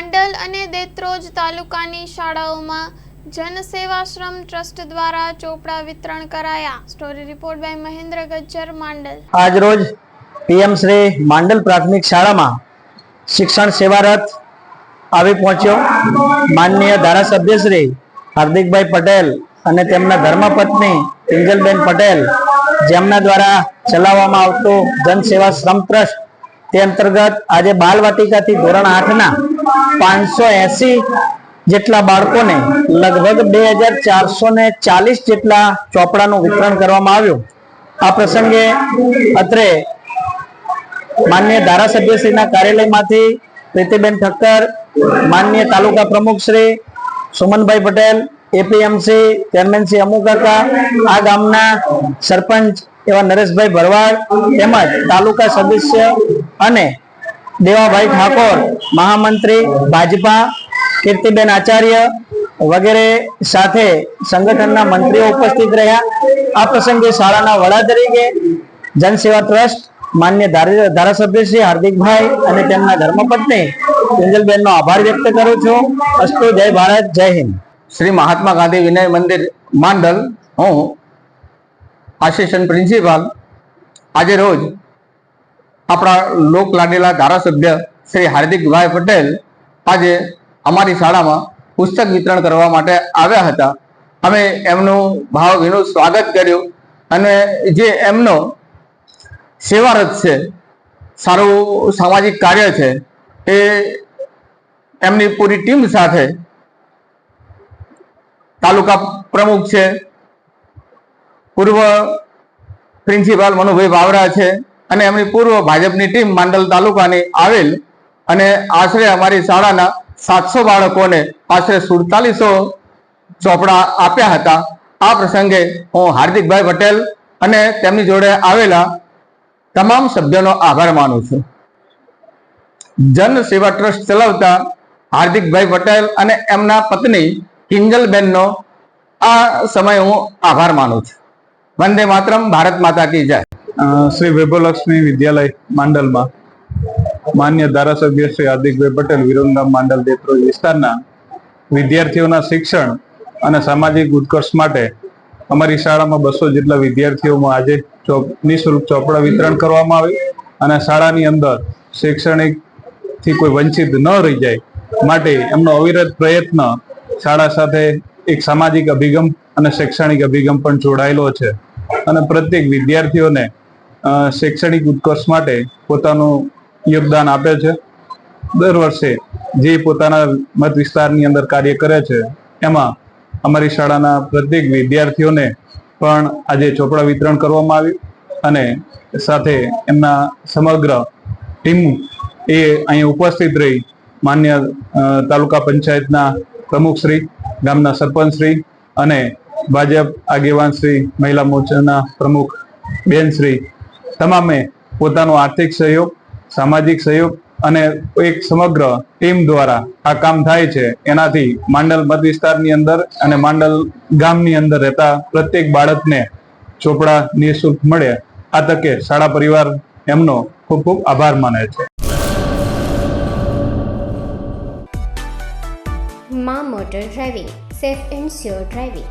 માંડલ અને દેત્રોજ તાલુકાની શાળાઓમાં જનસેવાશ્રમ ટ્રસ્ટ દ્વારા ચોપડા વિતરણ કરાયા. Story report by Mahendra Gajjar, Mandal. આજરોજ પીએમ શ્રી માંડલ પ્રાથમિક શાળામાં શિક્ષણ સેવારથ આવી પહોંચ્યો. માનનીય ધારાસભ્ય શ્રી હાર્દિકભાઈ પટેલ અને તેમના ધર્મપત્ની કિંજલબેન પટેલ, જેમના દ્વારા ચલાવવામાં આવતું જનસેવા શ્રમ ટ્રસ્ટ, તે અંતર્ગત આજે બાલવાટિકાથી ધોરણ આઠના પાંચસો એસી જેટલા બાળકોને લગભગ બે હજાર ચારસો ને ચાલીસ જેટલા ચોપડાનું વિતરણ કરવામાં આવ્યું. આ પ્રસંગે અત્રે માન્ય ધારાસભ્યશ્રીના કાર્યાલયમાંથી પ્રીતિબેન ઠક્કર, માન્ય તાલુકા પ્રમુખ શ્રી સુમનભાઈ પટેલ એપીએમસી ચેરમેન શ્રી અમુ આ ગામના સરપંચ એવા નરેશભાઈ ભરવાડ તેમજ તાલુકા સદસ્ય અને દેવાભાઈ ઠાકોર મહામંત્રી, ભાજપા, કીર્તિબેન આચાર્ય વગેરે સાથે સંગઠનના મંત્રીઓ ઉપસ્થિત રહ્યા. આ પ્રસંગે શાળાના વડા તરીકે જનસેવા ટ્રસ્ટ માન્ય ધારા- ધારાસભ્ય શ્રી હાર્દિકભાઈ અને તેમના ધર્મપત્ની કિંજલબેનનો આભાર વ્યક્ત કરું છું. અસ્તુ, જય ભારત, જય હિન્દ. શ્રી મહાત્મા ગાંધી વિનય મંદિર માંડલ. હું આસિસ્ટન્ટ પ્રિન્સિપાલ. આજે રોજ આપણા લોક લાડેલા ધારાસભ્ય શ્રી હાર્દિકભાઈ પટેલ આજે અમારી શાળામાં પુસ્તક વિતરણ કરવા માટે આવ્યા હતા. અમે એમનું ભાવભીનું સ્વાગત કર્યું અને જે એમનો સેવારત છે, સારું સામાજિક કાર્ય છે, એ એમની પૂરી ટીમ સાથે તાલુકા પ્રમુખ છે, પૂર્વ પ્રિન્સિપાલ મનુભાઈ બાવરા છે અને એમની પૂર્વ ભાજપની ટીમ માંડલ તાલુકાની આવેલ અને આશરે અમારી શાળાના સાતસો બાળકોને આશરે સુડતાલીસો ચોપડા આપ્યા હતા. આ પ્રસંગે હું હાર્દિકભાઈ પટેલ અને તેમની જોડે આવેલા તમામ સભ્યોનો આભાર માનું છું. જન સેવા ટ્રસ્ટ ચલાવતા હાર્દિકભાઈ પટેલ અને એમના પત્ની કિંજલબેનનો આ સમય હું આભાર માનું છું. વંદે માતરમ, ભારત માતા કી જય. શ્રી વૈભવલક્ષ્મી વિદ્યાલય, માંડલમાં. માન્ય ધારાસભ્ય શ્રી હાર્દિકભાઈ પટેલ વિરમગામ માંડલ દેત્રોજ વિસ્તારના વિદ્યાર્થીઓના શિક્ષણ અને સામાજિક ઉત્કર્ષ માટે અમારી શાળામાં બસો જેટલા વિદ્યાર્થીઓમાં આજે નિઃશુલ્ક ચોપડા વિતરણ કરવામાં આવ્યું અને શાળાની અંદર શૈક્ષણિકથી કોઈ વંચિત ન રહી જાય માટે એમનો અવિરત પ્રયત્ન શાળા સાથે એક સામાજિક અભિગમ અને શૈક્ષણિક અભિગમ પણ જોડાયેલો છે. અને પ્રત્યેક વિદ્યાર્થીઓને શૈક્ષણિક ઉત્કર્ષ માટે પોતાનું યોગદાન આપે છે. દર વર્ષે જે પોતાના મત વિસ્તારની અંદર કાર્ય કરે છે, એમાં અમારી શાળાના પ્રત્યેક વિદ્યાર્થીઓને પણ આજે ચોપડા વિતરણ કરવામાં આવ્યું અને સાથે એમના સમગ્ર ટીમ એ અહીંયા ઉપસ્થિત રહી. માન્ય તાલુકા પંચાયતના પ્રમુખશ્રી ગામના સરપંચશ્રી અને ભાજપ આગેવાન શ્રી, મહિલા મોરચાના પ્રમુખ બેનશ્રી તમામે પોતાનો આર્થિક સહયોગ સામાજિક સહયોગ અને એક સમગ્ર ટીમ દ્વારા આ કામ થાય છે. એનાથી માંડલ મત વિસ્તારની અંદર અને માંડલ ગામની અંદર રહેતા પ્રત્યેક બાળકને ચોપડા નિઃશુલ્ક મળે. આ તકે શાળા પરિવાર એમનો ખૂબ ખૂબ આભાર માને છે. Maa motor driving, safe and sure driving.